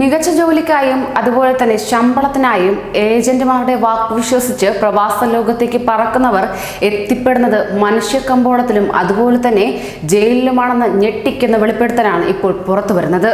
മികച്ച ജോലിക്കായും അതുപോലെ തന്നെ ശമ്പളത്തിനായും ഏജന്റുമാരുടെ വാക്ക് വിശ്വസിച്ച് പ്രവാസ ലോകത്തേക്ക് പറക്കുന്നവർ എത്തിപ്പെടുന്നത് മനുഷ്യ കമ്പോളത്തിലും അതുപോലെ തന്നെ ജയിലിലുമാണെന്ന് ഞെട്ടിക്കുന്ന വെളിപ്പെടുത്തലാണ് ഇപ്പോൾ പുറത്തു വരുന്നത്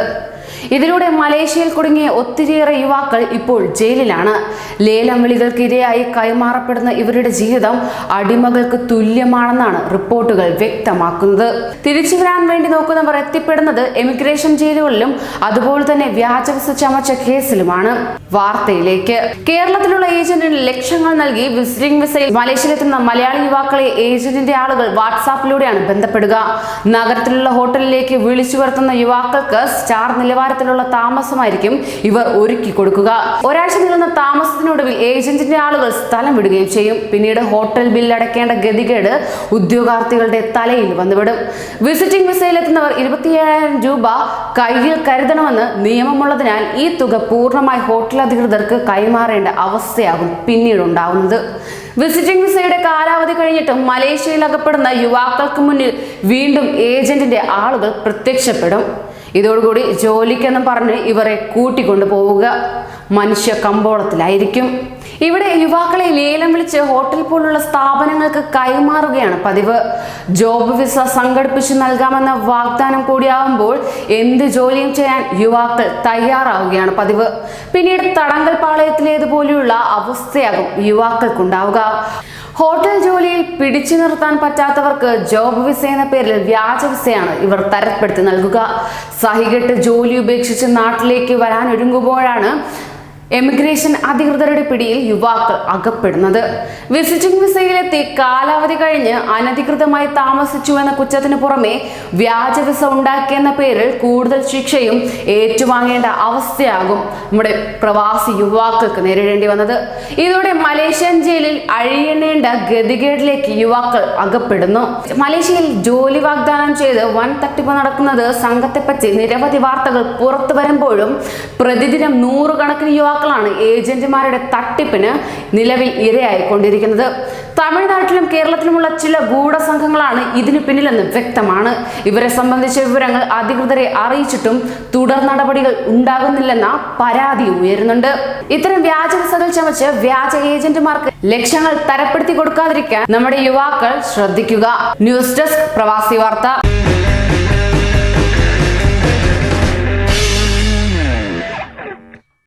ഇതിലൂടെ മലേഷ്യയിൽ കുടുങ്ങിയ ഒത്തിരിയേറെ യുവാക്കൾ ഇപ്പോൾ ജയിലിലാണ്. ലേലം വിളികൾക്ക് ഇരയായി കൈമാറപ്പെടുന്ന ഇവരുടെ ജീവിതം അടിമകൾക്ക് തുല്യമാണെന്നാണ് റിപ്പോർട്ടുകൾ വ്യക്തമാക്കുന്നത്. തിരിച്ചു വരാൻ വേണ്ടി നോക്കുന്നവർ എത്തിപ്പെടുന്നത് എമിഗ്രേഷൻ ജയിലുകളിലും അതുപോലെ തന്നെ വ്യാജവിസ ചമച്ച കേസിലുമാണ്. വാർത്തയിലേക്ക്. കേരളത്തിലുള്ള ഏജന്റിന് ലക്ഷങ്ങൾ നൽകി വിസിറ്റിംഗ് വിസയിൽ മലേഷ്യയിലെത്തുന്ന മലയാളി യുവാക്കളെ ഏജന്റിന്റെ ആളുകൾ വാട്സാപ്പിലൂടെയാണ് ബന്ധപ്പെടുക. നഗരത്തിലുള്ള ഹോട്ടലിലേക്ക് വിളിച്ചു വരുത്തുന്ന യുവാക്കൾക്ക് സ്റ്റാർ നിലവാരത്തിലുള്ള താമസമായിരിക്കും ഇവർ ഒരുക്കി കൊടുക്കുക. ഒരാഴ്ച നീളുന്ന താമസത്തിനൊടുവിൽ ഏജന്റിന്റെ ആളുകൾ സ്ഥലം വിടുകയും ചെയ്യും. പിന്നീട് ഹോട്ടൽ ബിൽ അടയ്ക്കേണ്ട ഗതികേട് ഉദ്യോഗാർത്ഥികളുടെ തലയിൽ വന്നുവിടും. വിസിറ്റിംഗ് വിസയിലെത്തുന്നവർ ഇരുപത്തിയേഴായിരം രൂപ കയ്യിൽ കരുതണമെന്ന് നിയമമുള്ളതിനാൽ ഈ തുക പൂർണമായി ഹോട്ടൽ അധികൃതർക്ക് കൈമാറേണ്ട അവസ്ഥയാകും പിന്നീട് ഉണ്ടാവുന്നത് വിസിറ്റിംഗ് വിസയുടെ കാലാവധി കഴിഞ്ഞിട്ടും മലേഷ്യയിൽ അകപ്പെടുന്ന യുവാക്കൾക്ക് മുന്നിൽ വീണ്ടും ഏജന്റിന്റെ ആളുകൾ പ്രത്യക്ഷപ്പെടും. ഇതോടുകൂടി ജോലിക്കെന്നും പറഞ്ഞ് ഇവരെ കൂട്ടിക്കൊണ്ടു പോവുക. മനുഷ്യ കമ്പോളത്തിലായിരിക്കും. ഇവിടെ യുവാക്കളെ ലേലം വിളിച്ച് ഹോട്ടൽ പോലുള്ള സ്ഥാപനങ്ങൾക്ക് കൈമാറുകയാണ് പതിവ്. ജോബ് വിസ സംഘടിപ്പിച്ചു നൽകാമെന്ന വാഗ്ദാനം കൂടിയാവുമ്പോൾ എന്ത് ജോലിയും ചെയ്യാൻ യുവാക്കൾ തയ്യാറാവുകയാണ് പതിവ്. പിന്നീട് തടങ്കൽ പാളയത്തിലേതുപോലെയുള്ള അവസ്ഥയാകും യുവാക്കൾക്കുണ്ടാവുക. ഹോട്ടൽ ജോലിയിൽ പിടിച്ചു നിർത്താൻ പറ്റാത്തവർക്ക് ജോബ് വിസ എന്ന പേരിൽ വ്യാജ വിസയാണ് ഇവർ തരപ്പെടുത്തി നൽകുക. സഹികെട്ട് ജോലി ഉപേക്ഷിച്ച് നാട്ടിലേക്ക് വരാൻ ഒരുങ്ങുമ്പോഴാണ് എമിഗ്രേഷൻ അധികൃതരുടെ പിടിയിൽ യുവാക്കൾ അകപ്പെടുന്നത്. വിസിറ്റിംഗ് വിസയിലെത്തി കാലാവധി കഴിഞ്ഞ് അനധികൃതമായി താമസിച്ചുവെന്ന കുറ്റത്തിന് പുറമെ വ്യാജ വിസ ഉണ്ടാക്കിയെന്ന പേരിൽ കൂടുതൽ ശിക്ഷയും ഏറ്റുവാങ്ങേണ്ട അവസ്ഥയാകും നമ്മുടെ പ്രവാസി യുവാക്കൾക്ക് നേരിടേണ്ടി വന്നത്. ഇതോടെ മലേഷ്യൻ ജയിലിൽ അഴിയണേണ്ട ഗതികേടിലേക്ക് യുവാക്കൾ അകപ്പെടുന്നു. മലേഷ്യയിൽ ജോലി വാഗ്ദാനം ചെയ്ത് വൻ തട്ടിപ്പ് നടക്കുന്നത് സംഘത്തെപ്പറ്റി നിരവധി വാർത്തകൾ പുറത്തു വരുമ്പോഴും പ്രതിദിനം നൂറുകണക്കിന് യുവാക്കളാണ് ഏജന്റുമാരുടെ തട്ടിപ്പിന് നിലവിൽ ഇരയായിക്കൊണ്ടിരിക്കുന്നത്. തമിഴ്നാട്ടിലും കേരളത്തിലുമുള്ള ചില ഗൂഢസംഘങ്ങളാണ് ഇതിനു പിന്നിലെന്ന് വ്യക്തമാണ്. ഇവരെ സംബന്ധിച്ച വിവരങ്ങൾ അധികൃതരെ അറിയിച്ചിട്ടും തുടർ നടപടികൾ ഉണ്ടാകുന്നില്ലെന്ന പരാതി ഉയരുന്നുണ്ട്. ഇത്തരം വ്യാജ വിസകൾ ചമച്ച് വ്യാജ ഏജന്റുമാർക്ക് ലക്ഷ്യങ്ങൾ തരപ്പെടുത്തി കൊടുക്കാതിരിക്കാൻ നമ്മുടെ യുവാക്കൾ ശ്രദ്ധിക്കുക. ന്യൂസ് ഡെസ്ക് പ്രവാസി വാർത്ത.